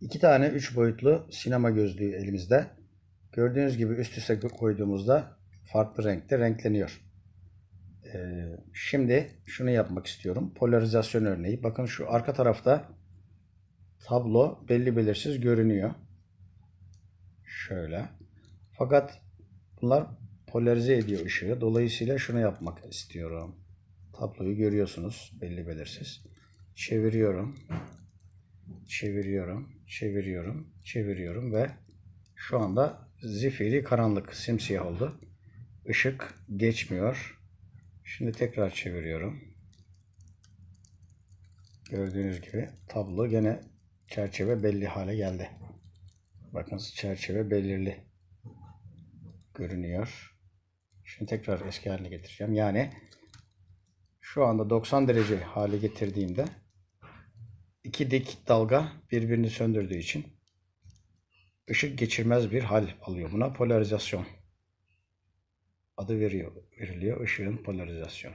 İki tane üç boyutlu sinema gözlüğü elimizde. Gördüğünüz gibi üst üste koyduğumuzda farklı renkte renkleniyor. Ee, şimdi şunu yapmak istiyorum. Polarizasyon örneği. Bakın şu arka tarafta tablo belli belirsiz görünüyor. Şöyle. Fakat bunlar polarize ediyor ışığı. Dolayısıyla şunu yapmak istiyorum. Tabloyu görüyorsunuz belli belirsiz. Çeviriyorum. Çeviriyorum. Çeviriyorum. Çeviriyorum ve şu anda zifiri karanlık simsiyah oldu. Işık geçmiyor. Şimdi tekrar çeviriyorum. Gördüğünüz gibi tablo gene çerçeve belli hale geldi. Bakınız çerçeve belirli görünüyor. Şimdi tekrar eski haline getireceğim. Yani şu anda 90 derece hale getirdiğimde iki dik dalga birbirini söndürdüğü için ışık geçirmez bir hal alıyor. Buna polarizasyon adı veriyor, veriliyor. Işığın polarizasyonu.